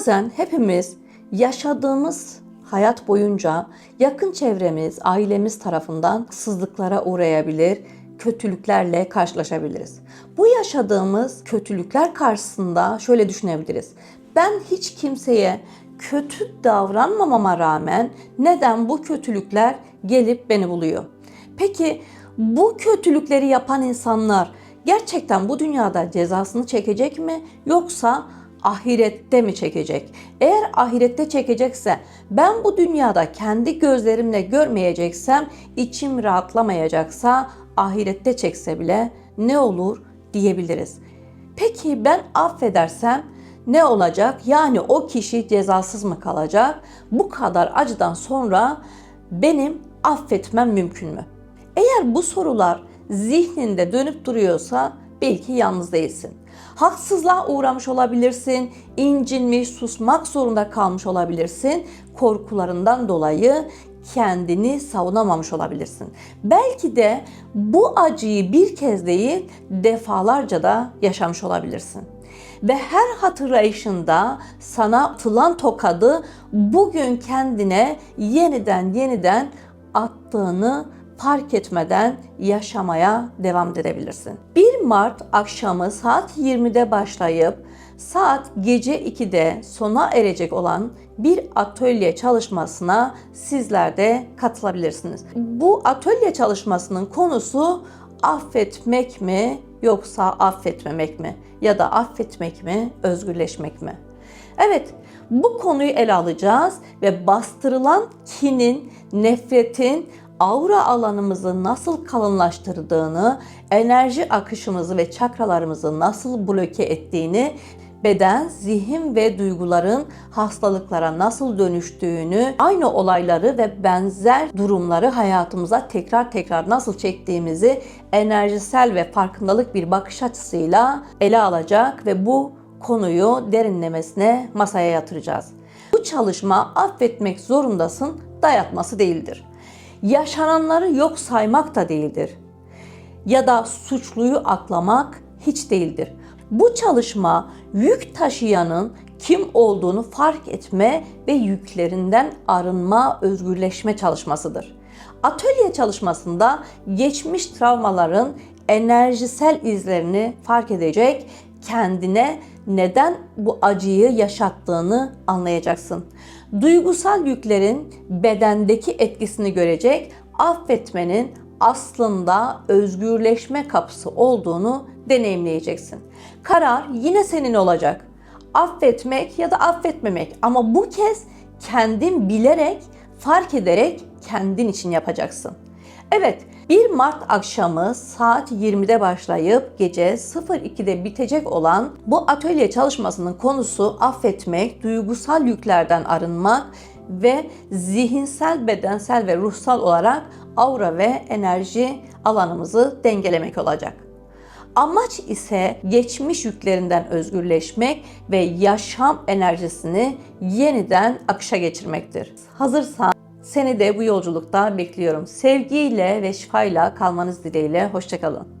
Bazen hepimiz yaşadığımız hayat boyunca yakın çevremiz, ailemiz tarafından haksızlıklara uğrayabilir, kötülüklerle karşılaşabiliriz. Bu yaşadığımız kötülükler karşısında şöyle düşünebiliriz. Ben hiç kimseye kötü davranmamama rağmen neden bu kötülükler gelip beni buluyor? Peki bu kötülükleri yapan insanlar gerçekten bu dünyada cezasını çekecek mi yoksa ahirette mi çekecek? Eğer ahirette çekecekse ben bu dünyada kendi gözlerimle görmeyeceksem, içim rahatlamayacaksa ahirette çekse bile ne olur diyebiliriz. Peki ben affedersem ne olacak? Yani o kişi cezasız mı kalacak? Bu kadar acıdan sonra benim affetmem mümkün mü? Eğer bu sorular zihninde dönüp duruyorsa belki yalnız değilsin. Haksızlığa uğramış olabilirsin, incinmiş, susmak zorunda kalmış olabilirsin. Korkularından dolayı kendini savunamamış olabilirsin. Belki de bu acıyı bir kez değil defalarca da yaşamış olabilirsin. Ve her hatırlayışında sana atılan tokadı bugün kendine yeniden yeniden attığını fark etmeden yaşamaya devam edebilirsin. 1 Mart akşamı saat 20'de başlayıp saat gece 2'de sona erecek olan bir atölye çalışmasına sizler de katılabilirsiniz. Bu atölye çalışmasının konusu affetmek mi yoksa affetmemek mi ya da affetmek mi özgürleşmek mi? Evet, bu konuyu ele alacağız ve bastırılan kinin, nefretin aura alanımızı nasıl kalınlaştırdığını, enerji akışımızı ve çakralarımızı nasıl bloke ettiğini, beden, zihin ve duyguların hastalıklara nasıl dönüştüğünü, aynı olayları ve benzer durumları hayatımıza tekrar tekrar nasıl çektiğimizi enerjisel ve farkındalık bir bakış açısıyla ele alacak ve bu konuyu derinlemesine masaya yatıracağız. Bu çalışma affetmek zorundasın dayatması değildir yaşananları yok saymak da değildir. Ya da suçluyu aklamak hiç değildir. Bu çalışma yük taşıyanın kim olduğunu fark etme ve yüklerinden arınma, özgürleşme çalışmasıdır. Atölye çalışmasında geçmiş travmaların enerjisel izlerini fark edecek, kendine neden bu acıyı yaşattığını anlayacaksın. Duygusal yüklerin bedendeki etkisini görecek, affetmenin aslında özgürleşme kapısı olduğunu deneyimleyeceksin. Karar yine senin olacak. Affetmek ya da affetmemek ama bu kez kendin bilerek, fark ederek kendin için yapacaksın. Evet, 1 Mart akşamı saat 20'de başlayıp gece 02'de bitecek olan bu atölye çalışmasının konusu affetmek, duygusal yüklerden arınmak ve zihinsel, bedensel ve ruhsal olarak aura ve enerji alanımızı dengelemek olacak. Amaç ise geçmiş yüklerinden özgürleşmek ve yaşam enerjisini yeniden akışa geçirmektir. Hazırsan seni de bu yolculukta bekliyorum. Sevgiyle ve şifayla kalmanız dileğiyle. Hoşçakalın.